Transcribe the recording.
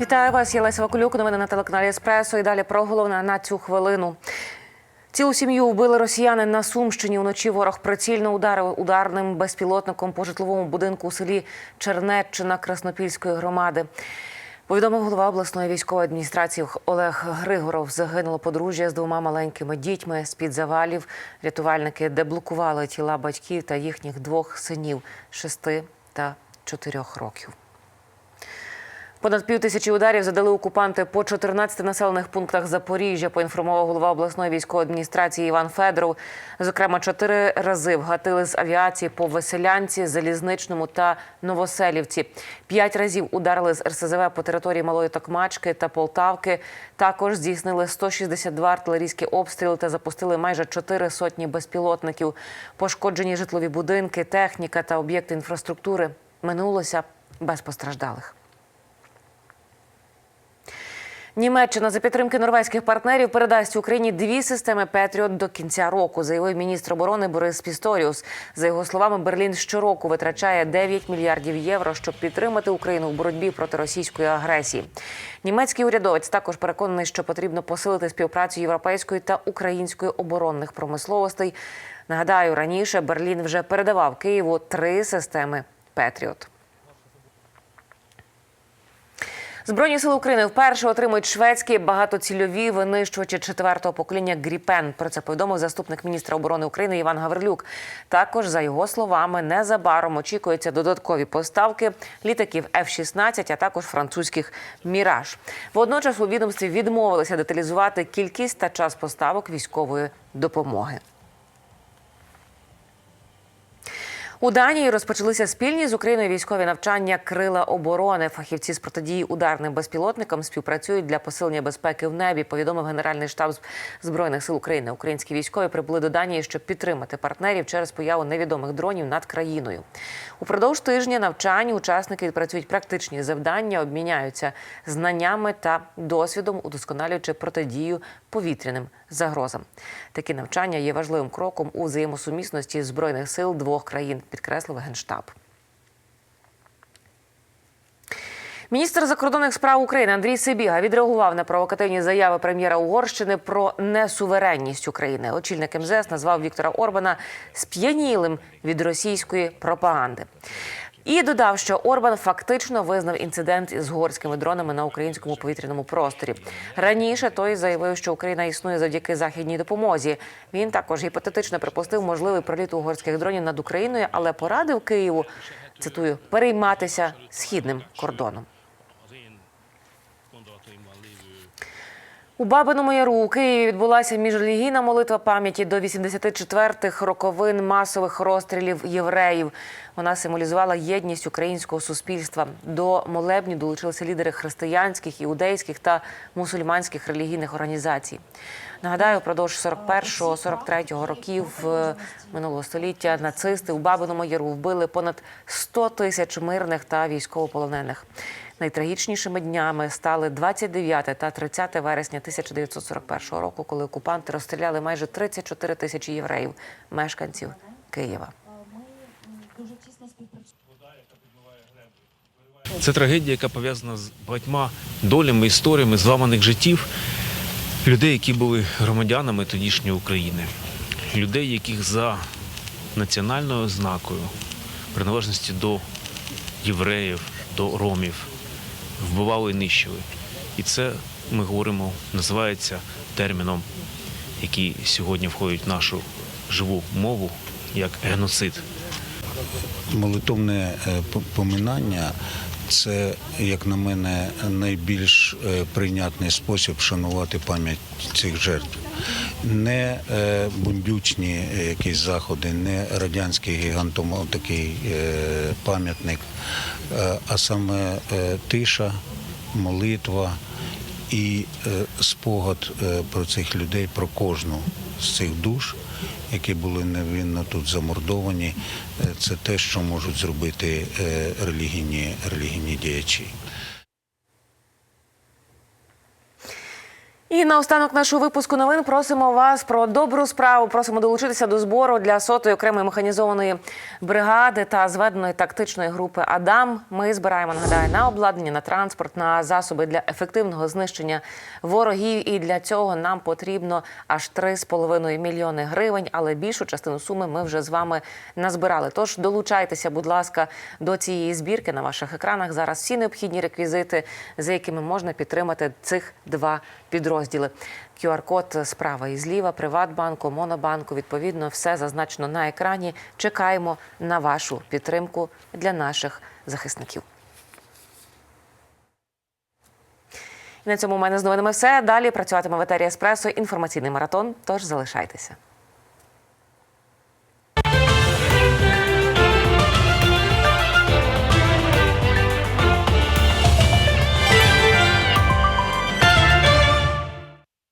Вітаю вас, я Леся Вакулюк. Новини на телеканалі Еспресо. І далі про головне на цю хвилину. Цілу сім'ю вбили росіяни на Сумщині. Уночі ворог прицільно ударив ударним безпілотником по житловому будинку у селі Чернеччина Краснопільської громади. Повідомив голова обласної військової адміністрації Олег Григоров. Загинуло подружжя з двома маленькими дітьми. З під завалів рятувальники деблокували тіла батьків та їхніх двох синів шести та чотирьох років. Понад пів тисячі ударів задали окупанти по 14 населених пунктах Запоріжжя. Поінформував голова обласної військової адміністрації Іван Федоров. Зокрема, чотири рази вгатили з авіації по Веселянці, Залізничному та Новоселівці. П'ять разів ударили з РСЗВ по території Малої Токмачки та Полтавки. Також здійснили 162 артилерійські обстріли та запустили майже чотири сотні безпілотників. Пошкоджені житлові будинки, техніка та об'єкти інфраструктури. Минулося без постраждалих. Німеччина за підтримки норвезьких партнерів передасть Україні дві системи Петріот до кінця року, заявив міністр оборони Борис Пісторіус. За його словами, Берлін щороку витрачає 9 мільярдів євро, щоб підтримати Україну в боротьбі проти російської агресії. Німецький урядовець також переконаний, що потрібно посилити співпрацю європейської та української оборонних промисловостей. Нагадаю, раніше Берлін вже передавав Києву три системи Петріот. Збройні сили України вперше отримують шведські багатоцільові винищувачі четвертого покоління Гріпен. Про це повідомив заступник міністра оборони України Іван Гаврилюк. Також за його словами, незабаром очікуються додаткові поставки літаків F-16, а також французьких Міраж. Водночас у відомстві відмовилися деталізувати кількість та час поставок військової допомоги. У Данії розпочалися спільні з Україною військові навчання крила оборони. Фахівці з протидії ударним безпілотникам співпрацюють для посилення безпеки в небі. Повідомив Генеральний штаб збройних сил України. Українські військові прибули до Данії, щоб підтримати партнерів через появу невідомих дронів над країною. Упродовж тижня навчань учасники відпрацюють практичні завдання, обміняються знаннями та досвідом, удосконалюючи протидію повітряним загрозам. Такі навчання є важливим кроком у взаємосумісності збройних сил двох країн, підкреслив генштаб. Міністр закордонних справ України Андрій Сибіга відреагував на провокативні заяви прем'єра Угорщини про несуверенність України. Очільник МЗС назвав Віктора Орбана сп'янілим від російської пропаганди. І додав, що Орбан фактично визнав інцидент із горськими дронами на українському повітряному просторі. Раніше той заявив, що Україна існує завдяки західній допомозі. Він також гіпотетично припустив можливий проліт угорських дронів над Україною, але порадив Києву цитую перейматися східним кордоном. У Бабиному Яру у Києві відбулася міжрелігійна молитва пам'яті до 84-х роковин масових розстрілів євреїв. Вона символізувала єдність українського суспільства. До молебні долучилися лідери християнських, іудейських та мусульманських релігійних організацій. Нагадаю, впродовж 41-43 років е, минулого століття нацисти у Бабиному Яру вбили понад 100 тисяч мирних та військовополонених. Найтрагічнішими днями стали 29 та 30 вересня 1941 року, коли окупанти розстріляли майже 34 тисячі євреїв, мешканців Києва. Це трагедія, яка пов'язана з багатьма долями, історіями зламаних життів людей, які були громадянами тодішньої України, людей, яких за національною ознакою приналежності до євреїв, до ромів вбивали і нищили. І це ми говоримо, називається терміном, який сьогодні входить в нашу живу мову як геноцид. Молитовне е, поминання це, як на мене, найбільш е, прийнятний спосіб вшанувати пам'ять цих жертв. Не е, бундючні якісь заходи, не радянський гігантом такий е, пам'ятник, а саме тиша, молитва і спогад про цих людей, про кожну з цих душ, які були невинно тут замордовані, е, це те, що можуть зробити е, релігійні, релігійні діячі. І наостанок нашого випуску новин просимо вас про добру справу. Просимо долучитися до збору для сотої окремої механізованої бригади та зведеної тактичної групи Адам. Ми збираємо нагадаю на обладнання, на транспорт, на засоби для ефективного знищення ворогів. І для цього нам потрібно аж 3,5 мільйони гривень. Але більшу частину суми ми вже з вами назбирали. Тож долучайтеся, будь ласка, до цієї збірки на ваших екранах. Зараз всі необхідні реквізити, за якими можна підтримати цих два підрозділи. QR-код справа і зліва, Приватбанку, Монобанку. Відповідно, все зазначено на екрані. Чекаємо на вашу підтримку для наших захисників. І на цьому у мене з новинами все. Далі працюватиме в етері Еспресо інформаційний маратон. Тож залишайтеся.